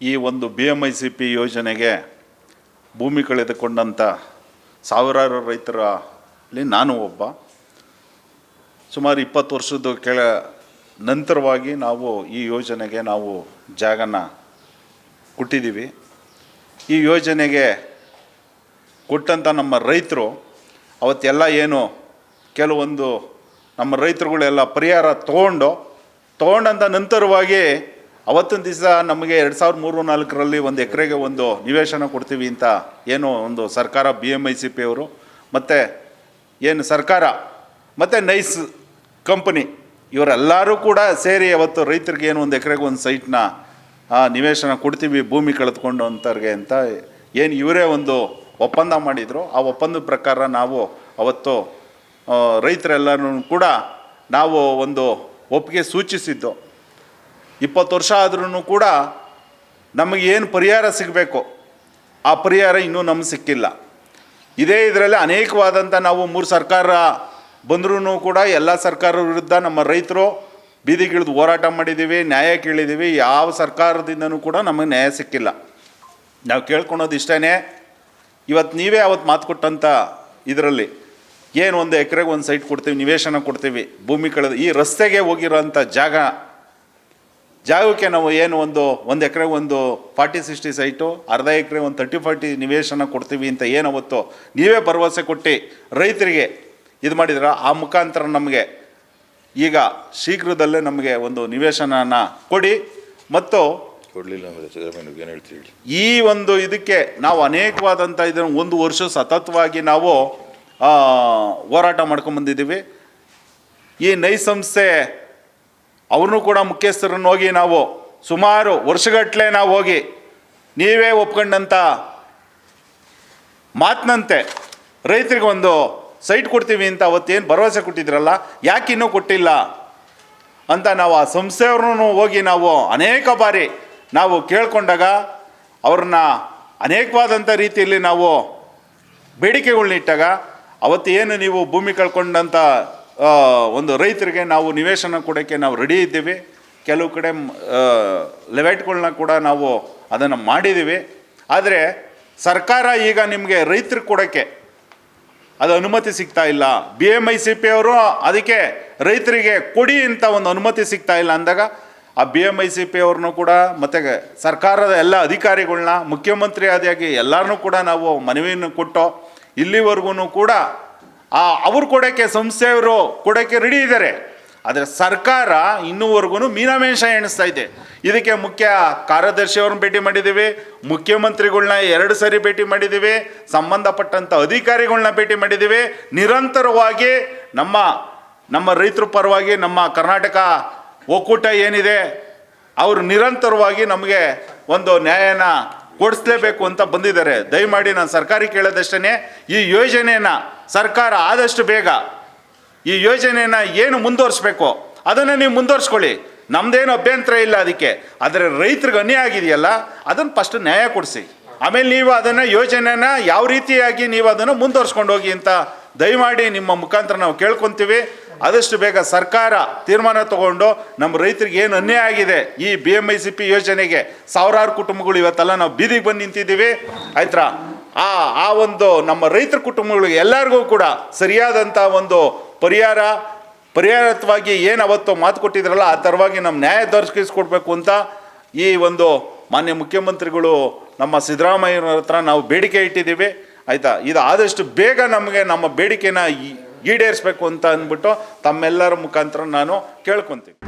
ಈ ಒಂದು B M I C P ಯೋಜನೆಗೆ ಭೂಮಿ ಕಳೆದುಕೊಂಡಂಥ ಸಾವಿರಾರು ರೈತರಲ್ಲಿ ನಾನು ಒಬ್ಬ. ಸುಮಾರು ಇಪ್ಪತ್ತು ವರ್ಷದ ಕೆಳ ನಂತರವಾಗಿ ನಾವು ಈ ಯೋಜನೆಗೆ ನಾವು ಜಾಗನ ಕೊಟ್ಟಿದ್ದೀವಿ. ಈ ಯೋಜನೆಗೆ ಕೊಟ್ಟಂಥ ನಮ್ಮ ರೈತರು ಅವತ್ತೆಲ್ಲ ಏನು ಕೆಲವೊಂದು ನಮ್ಮ ರೈತರುಗಳೆಲ್ಲ ಪರಿಹಾರ ತೊಗೊಂಡು ತೊಗೊಂಡಂಥ ನಂತರವಾಗಿ ಅವತ್ತಿನ ದಿವಸ ನಮಗೆ ಎರಡು ಸಾವಿರದ ಮೂರು ನಾಲ್ಕರಲ್ಲಿ ಒಂದು ಎಕರೆಗೆ ಒಂದು ನಿವೇಶನ ಕೊಡ್ತೀವಿ ಅಂತ ಏನು ಒಂದು ಸರ್ಕಾರ B M I C P ಅವರು. ಮತ್ತು ಏನು ಸರ್ಕಾರ, ಮತ್ತು ನೈಸ್ ಕಂಪನಿ, ಇವರೆಲ್ಲರೂ ಕೂಡ ಸೇರಿ ಅವತ್ತು ರೈತರಿಗೆ ಏನು ಒಂದು ಎಕರೆಗೆ ಒಂದು ಸೈಟ್ನ ನಿವೇಶನ ಕೊಡ್ತೀವಿ, ಭೂಮಿ ಕಳೆದುಕೊಂಡು ಅಂತವ್ರಿಗೆ ಅಂತ ಏನು ಇವರೇ ಒಂದು ಒಪ್ಪಂದ ಮಾಡಿದರು. ಆ ಒಪ್ಪಂದದ ಪ್ರಕಾರ ನಾವು ಅವತ್ತು ರೈತರೆಲ್ಲರೂ ಕೂಡ ನಾವು ಒಂದು ಒಪ್ಪಿಗೆ ಸೂಚಿಸಿದ್ದು. ಇಪ್ಪತ್ತು ವರ್ಷ ಆದ್ರೂ ಕೂಡ ನಮಗೆ ಏನು ಪರಿಹಾರ ಸಿಗಬೇಕು? ಆ ಪರಿಹಾರ ಇನ್ನೂ ನಮ್ಗೆ ಸಿಕ್ಕಿಲ್ಲ. ಇದೇ ಇದರಲ್ಲಿ ಅನೇಕವಾದಂಥ ನಾವು ಮೂರು ಸರ್ಕಾರ ಬಂದರೂ ಕೂಡ ಎಲ್ಲ ಸರ್ಕಾರ ವಿರುದ್ಧ ನಮ್ಮ ರೈತರು ಬೀದಿಗಿಳಿದು ಹೋರಾಟ ಮಾಡಿದ್ದೀವಿ, ನ್ಯಾಯ ಕೇಳಿದ್ದೀವಿ. ಯಾವ ಸರ್ಕಾರದಿಂದನೂ ಕೂಡ ನಮಗೆ ನ್ಯಾಯ ಸಿಕ್ಕಿಲ್ಲ. ನಾವು ಕೇಳ್ಕೊಳೋದು ಇಷ್ಟೇ ಇವತ್ತು ನೀವೇ ಅವತ್ತು ಮಾತು ಕೊಟ್ಟಂಥ ಇದರಲ್ಲಿ ಏನು ಒಂದು ಎಕರೆಗೆ ಒಂದು ಸೈಟ್ ಕೊಡ್ತೀವಿ, ನಿವೇಶನ ಕೊಡ್ತೀವಿ, ಭೂಮಿ ಕಳೆದು ಈ ರಸ್ತೆಗೆ ಹೋಗಿರೋಂಥ ಜಾಗ ಜಾಗಕ್ಕೆ ನಾವು ಏನು ಒಂದು ಒಂದು ಎಕರೆ ಒಂದು ಫಾರ್ಟಿ ಸಿಕ್ಸ್ಟಿ ಸೈಟು ಅರ್ಧ ಎಕರೆ ಒಂದು ತರ್ಟಿ ಫಾರ್ಟಿ ನಿವೇಶನ ಕೊಡ್ತೀವಿ ಅಂತ ಏನು ಅವತ್ತು ನೀವೇ ಭರವಸೆ ಕೊಟ್ಟು ರೈತರಿಗೆ ಇದು ಮಾಡಿದ್ರ ಆ ಮುಖಾಂತರ ನಮಗೆ ಈಗ ಶೀಘ್ರದಲ್ಲೇ ನಮಗೆ ಒಂದು ನಿವೇಶನನ ಕೊಡಿ. ಮತ್ತು ಕೊಡಲಿಲ್ಲ ಏನು ಈ ಒಂದು ಇದಕ್ಕೆ ನಾವು ಅನೇಕವಾದಂಥ ಇದನ್ನು ಒಂದು ವರ್ಷ ಸತತವಾಗಿ ನಾವು ಹೋರಾಟ ಮಾಡ್ಕೊಂಡ್ಬಂದಿದ್ದೀವಿ ಈ ನೈ ಸಂಸ್ಥೆ ಅವ್ರನ್ನೂ ಕೂಡ ಮುಖ್ಯಸ್ಥರನ್ನು ಹೋಗಿ ನಾವು ಸುಮಾರು ವರ್ಷಗಟ್ಟಲೆ ನಾವು ಹೋಗಿ ನೀವೇ ಒಪ್ಕೊಂಡಂಥ ಮಾತಿನಂತೆ ರೈತರಿಗೆ ಒಂದು ಸೈಟ್ ಕೊಡ್ತೀವಿ ಅಂತ ಅವತ್ತೇನು ಭರವಸೆ ಕೊಟ್ಟಿದ್ರಲ್ಲ, ಯಾಕೆ ಇನ್ನೂ ಕೊಟ್ಟಿಲ್ಲ ಅಂತ ನಾವು ಆ ಸಂಸ್ಥೆಯವ್ರನ್ನೂ ಹೋಗಿ ನಾವು ಅನೇಕ ಬಾರಿ ನಾವು ಕೇಳಿಕೊಂಡಾಗ ಅವ್ರನ್ನ ಅನೇಕವಾದಂಥ ರೀತಿಯಲ್ಲಿ ನಾವು ಬೇಡಿಕೆಗಳನ್ನಿಟ್ಟಾಗ ಅವತ್ತು ಏನು ನೀವು ಭೂಮಿ ಕಳ್ಕೊಂಡಂಥ ಒಂದು ರೈತರಿಗೆ ನಾವು ನಿವೇಶನ ಕೊಡೋಕ್ಕೆ ನಾವು ರೆಡಿ ಇದ್ದೀವಿ. ಕೆಲವು ಕಡೆ ಲೆವೆಟ್ಗಳನ್ನ ಕೂಡ ನಾವು ಅದನ್ನು ಮಾಡಿದ್ದೀವಿ. ಆದರೆ ಸರ್ಕಾರ ಈಗ ನಿಮಗೆ ರೈತರಿಗೆ ಕೊಡೋಕ್ಕೆ ಅದು ಅನುಮತಿ ಸಿಗ್ತಾ ಇಲ್ಲ. B M I C P ಅವರು ಅದಕ್ಕೆ ರೈತರಿಗೆ ಕೊಡಿ ಅಂತ ಒಂದು ಅನುಮತಿ ಸಿಗ್ತಾ ಇಲ್ಲ ಅಂದಾಗ ಆ B M I C P ಅವ್ರನ್ನೂ ಕೂಡ ಮತ್ತು ಸರ್ಕಾರದ ಎಲ್ಲ ಅಧಿಕಾರಿಗಳನ್ನ ಮುಖ್ಯಮಂತ್ರಿ ಆದಿಯಾಗಿ ಎಲ್ಲರನ್ನೂ ಕೂಡ ನಾವು ಮನವಿಯನ್ನು ಕೊಟ್ಟು ಇಲ್ಲಿವರೆಗೂ ಕೂಡ ಆ, ಅವ್ರು ಕೊಡೋಕ್ಕೆ ಸಂಸ್ಥೆಯವರು ಕೊಡೋಕ್ಕೆ ರೆಡಿ ಇದ್ದಾರೆ. ಆದರೆ ಸರ್ಕಾರ ಇನ್ನೂವರೆಗೂ ಮೀನಾಮೇಷ ಎಣಿಸ್ತಾ ಇದೆ. ಇದಕ್ಕೆ ಮುಖ್ಯ ಕಾರ್ಯದರ್ಶಿಯವ್ರನ್ನ ಭೇಟಿ ಮಾಡಿದ್ದೀವಿ ಮುಖ್ಯಮಂತ್ರಿಗಳನ್ನ ಎರಡು ಸರಿ ಭೇಟಿ ಮಾಡಿದ್ದೀವಿ ಸಂಬಂಧಪಟ್ಟಂಥ ಅಧಿಕಾರಿಗಳನ್ನ ಭೇಟಿ ಮಾಡಿದ್ದೀವಿ. ನಿರಂತರವಾಗಿ ನಮ್ಮ ನಮ್ಮ ರೈತರ ಪರವಾಗಿ ನಮ್ಮ ಕರ್ನಾಟಕ ಒಕ್ಕೂಟ ಏನಿದೆ, ಅವರು ನಿರಂತರವಾಗಿ ನಮಗೆ ಒಂದು ನ್ಯಾಯನ ಕೊಡಿಸ್ಲೇಬೇಕು ಅಂತ ಬಂದಿದ್ದಾರೆ. ದಯಮಾಡಿ ನಾನು ಸರ್ಕಾರಿ ಕೇಳೋದಷ್ಟೇ ಈ ಯೋಜನೆಯನ್ನು ಸರ್ಕಾರ ಆದಷ್ಟು ಬೇಗ, ಈ ಯೋಜನೆನ ಏನು ಮುಂದುವರಿಸ್ಬೇಕು, ಅದನ್ನು ನೀವು ಮುಂದುವರಿಸ್ಕೊಳ್ಳಿ. ನಮ್ದೇನು ಅಭ್ಯಂತರ ಇಲ್ಲ ಅದಕ್ಕೆ. ಆದರೆ ರೈತರಿಗೆ ಅನ್ಯಾಯ ಆಗಿದೆಯಲ್ಲ, ಅದನ್ನು ಫಸ್ಟ್ ನ್ಯಾಯ ಕೊಡಿಸಿ. ಆಮೇಲೆ ನೀವು ಅದನ್ನು ಯೋಜನೆನ ಯಾವ ರೀತಿಯಾಗಿ ನೀವು ಅದನ್ನು ಮುಂದುವರ್ಸ್ಕೊಂಡು ಹೋಗಿ ಅಂತ ದಯಮಾಡಿ ನಿಮ್ಮ ಮುಖಾಂತರ ನಾವು ಕೇಳ್ಕೊತೀವಿ. ಆದಷ್ಟು ಬೇಗ ಸರ್ಕಾರ ತೀರ್ಮಾನ ತಗೊಂಡು ನಮ್ಮ ರೈತರಿಗೆ ಏನು ಅನ್ಯಾಯ ಆಗಿದೆ ಈ B M I C P ಯೋಜನೆಗೆ ಸಾವಿರಾರು ಕುಟುಂಬಗಳು ಇವತ್ತೆಲ್ಲ ನಾವು ಬೀದಿಗೆ ಬಂದು ನಿಂತಿದ್ದೀವಿ. ಆಯ್ತಾ ಆ ಆ ಒಂದು ನಮ್ಮ ರೈತರ ಕುಟುಂಬಗಳಿಗೆ ಎಲ್ಲರಿಗೂ ಕೂಡ ಸರಿಯಾದಂಥ ಒಂದು ಪರಿಹಾರ, ಪರಿಹಾರತ್ವಾಗಿ ಏನು ಅವತ್ತು ಮಾತು ಕೊಟ್ಟಿದ್ರಲ್ಲ, ಆ ಥರವಾಗಿ ನಮ್ಮ ನ್ಯಾಯ ದೊರಕಿಸ್ಕೊಡ್ಬೇಕು ಅಂತ ಈ ಒಂದು ಮಾನ್ಯ ಮುಖ್ಯಮಂತ್ರಿಗಳು ನಮ್ಮ ಸಿದ್ದರಾಮಯ್ಯನವ್ರ ಹತ್ರ ನಾವು ಬೇಡಿಕೆ ಇಟ್ಟಿದ್ದೀವಿ. ಆಯಿತಾ? ಇದು ಆದಷ್ಟು ಬೇಗ ನಮಗೆ ನಮ್ಮ ಬೇಡಿಕೆನ ಈ- ಈಡೇರಿಸ್ಬೇಕು ಅಂತ ಅಂದ್ಬಿಟ್ಟು ತಮ್ಮೆಲ್ಲರ ಮುಖಾಂತರ ನಾನು ಕೇಳ್ಕೊತೀನಿ.